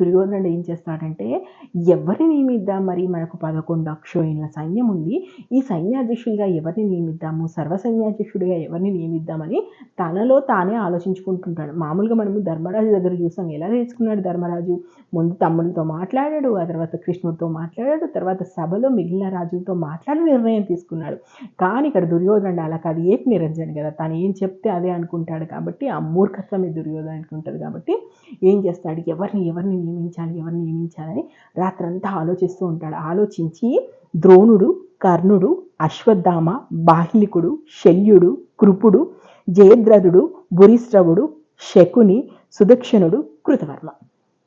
దుర్యోధనుడు ఏం చేస్తాడంటే ఎవరిని నియమిద్దాం? మరి మనకు పదకొండు అక్షోహిణుల సైన్యం ఉంది. ఈ సైన్యాధ్యక్షుడిగా ఎవరిని నియమిద్దాము? సర్వసైన్యాధ్యక్షుడిగా ఎవరిని నియమిద్దామని తనలో తానే ఆలోచించుకుంటుంటాడు. మామూలుగా మనము ధర్మరాజు దగ్గర చూసాం. ఎలా తెలుసుకున్నాడు ధర్మరాజు? ముందు తమ్ముడితో మాట్లాడాడు ఆ తర్వాత కృష్ణుడితో మాట్లాడాడు తర్వాత సభలో మిగిలిన రాజులతో మాట్లాడి నిర్ణయం తీసుకున్నాడు. కానీ ఇక్కడ దుర్యోధనుడు అలా కాదు ఏపీ నిరంజన్ కదా తను ఏం చెప్తే అదే అనుకుంటాడు కాబట్టి ఆ మూర్ఖత్వమే దుర్యోధన అనుకుంటాడు కాబట్టి ఏం చేస్తాడు? ఎవరిని ఎవరిని నియమించాలి ఎవరిని నియమించాలని రాత్రంతా ఆలోచిస్తూ ఉంటాడు. ఆలోచించి ద్రోణుడు కర్ణుడు అశ్వత్థామ బాహ్లికుడు శల్యుడు కృపుడు జయద్రథుడు భురిశ్రవుడు శకుని సుదక్షిణుడు కృతవర్మ.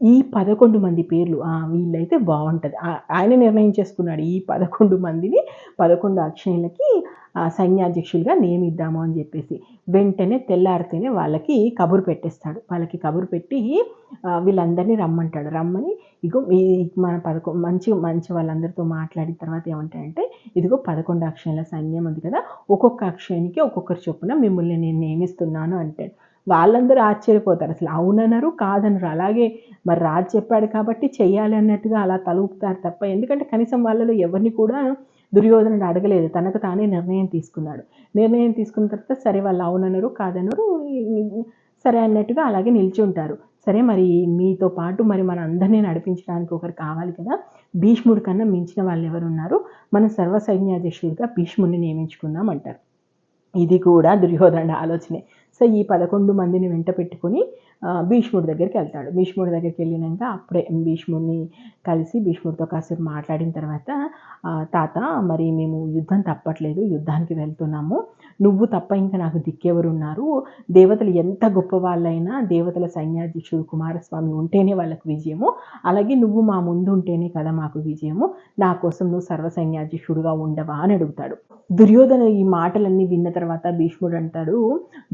ఈ పదకొండు మంది పేర్లు వీళ్ళైతే బాగుంటుంది. ఆయన నిర్ణయం చేసుకున్నాడు ఈ పదకొండు మందిని పదకొండు అక్షయులకి సైన్యాధ్యక్షులుగా నియమిద్దాము అని చెప్పేసి. వెంటనే తెల్లారితేనే వాళ్ళకి కబురు పెట్టేస్తాడు. వాళ్ళకి కబురు పెట్టి వీళ్ళందరినీ రమ్మంటాడు. రమ్మని ఇగో మన పదకొ మంచి మంచి వాళ్ళందరితో మాట్లాడిన తర్వాత ఏమంటాడంటే ఇదిగో పదకొండు అక్షయాల సైన్యం ఉంది కదా ఒక్కొక్క అక్షయానికి ఒక్కొక్కరు చొప్పున మిమ్మల్ని నేను నియమిస్తున్నాను అంటాడు. వాళ్ళందరూ ఆశ్చర్యపోతారు. అసలు అవునన్నారు కాదనరు. అలాగే మరి రాజు చెప్పాడు కాబట్టి చెయ్యాలి అన్నట్టుగా అలా తలుపుతారు తప్ప ఎందుకంటే కనీసం వాళ్ళలో ఎవరిని కూడా దుర్యోధనుడు అడగలేదు. తనకు తానే నిర్ణయం తీసుకున్నాడు. నిర్ణయం తీసుకున్న తర్వాత సరే వాళ్ళు అవునన్నారు కాదనరు సరే అన్నట్టుగా అలాగే నిలిచి ఉంటారు. సరే మరి మీతో పాటు మరి మన అందరినీ నడిపించడానికి ఒకరు కావాలి కదా. భీష్ముడి కన్నా మించిన వాళ్ళు ఎవరు ఉన్నారు మనం సర్వసైన్యాధ్యక్షుడిగా భీష్ముడిని నియమించుకుందాం అంటారు. ఇది కూడా దుర్యోధనుడు ఆలోచనే. సో ఈ పదకొండు మందిని వెంట పెట్టుకొని భీష్ముడి దగ్గరికి వెళ్తాడు. భీష్ముడి దగ్గరికి వెళ్ళినాక అప్పుడే భీష్ముడిని కలిసి భీష్ముడితో కాసేపు మాట్లాడిన తర్వాత తాత మరి మేము యుద్ధం తప్పట్లేదు యుద్ధానికి వెళ్తున్నాము. నువ్వు తప్ప ఇంకా నాకు దిక్కెవరు ఉన్నారు. దేవతలు ఎంత గొప్ప వాళ్ళైనా దేవతల సైన్యాధ్యక్షుడు కుమారస్వామి ఉంటేనే వాళ్ళకు విజయము. అలాగే నువ్వు మా ముందు ఉంటేనే కదా మాకు విజయము. నా కోసం నువ్వు సర్వసైన్యాధ్యక్షుడుగా ఉండవా అని అడుగుతాడు. దుర్యోధన ఈ మాటలన్నీ విన్న తర్వాత భీష్ముడు అంటాడు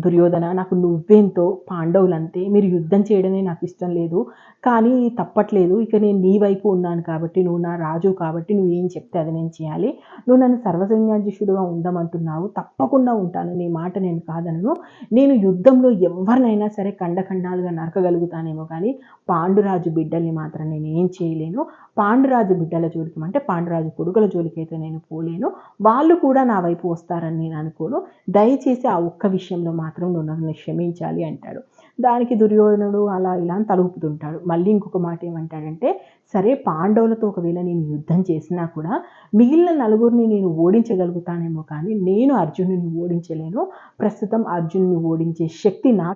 దుర్యోధన నాకు నువ్వేంతో పాండవులంతే మీరు యుద్ధం చేయడమే నాకు ఇష్టం లేదు. కానీ తప్పట్లేదు ఇక నేను నీ వైపు ఉన్నాను కాబట్టి నువ్వు నా రాజు కాబట్టి నువ్వు ఏం చెప్తే అది నేను చేయాలి. నువ్వు నన్ను సర్వసైన్యాధ్యక్షుడుగా ఉండమంటున్నావు తప్పకుండా ఉంటాను నీ మాట నేను కాదనను. నేను యుద్ధంలో ఎవరినైనా సరే ఖండఖండాలుగా నరకగలుగుతానేమో కానీ పాండురాజు బిడ్డల్ని మాత్రం నేను ఏం చేయలేను. పాండురాజు బిడ్డల జోలికి అంటే పాండురాజు కొడుకుల జోలికి అయితే నేను పోలేను. వాళ్ళు కూడా నా వైపు వస్తారని నేను అనుకోను. దయచేసి ఆ ఒక్క విషయంలో మాత్రం నువ్వు నన్ను క్షమించాలి అంటాడు. దానికి దుర్యోధనుడు అలా ఇలా అని తలుపుతుంటాడు. మళ్ళీ ఇంకొక మాట ఏమంటాడంటే సరే పాండవులతో ఒకవేళ నేను యుద్ధం చేసినా కూడా మిగిలిన నలుగురిని నేను ఓడించగలుగుతానేమో కానీ నేను అర్జునుని ఓడించలేను. ప్రస్తుతం అర్జునుని ఓడించే శక్తి నాకు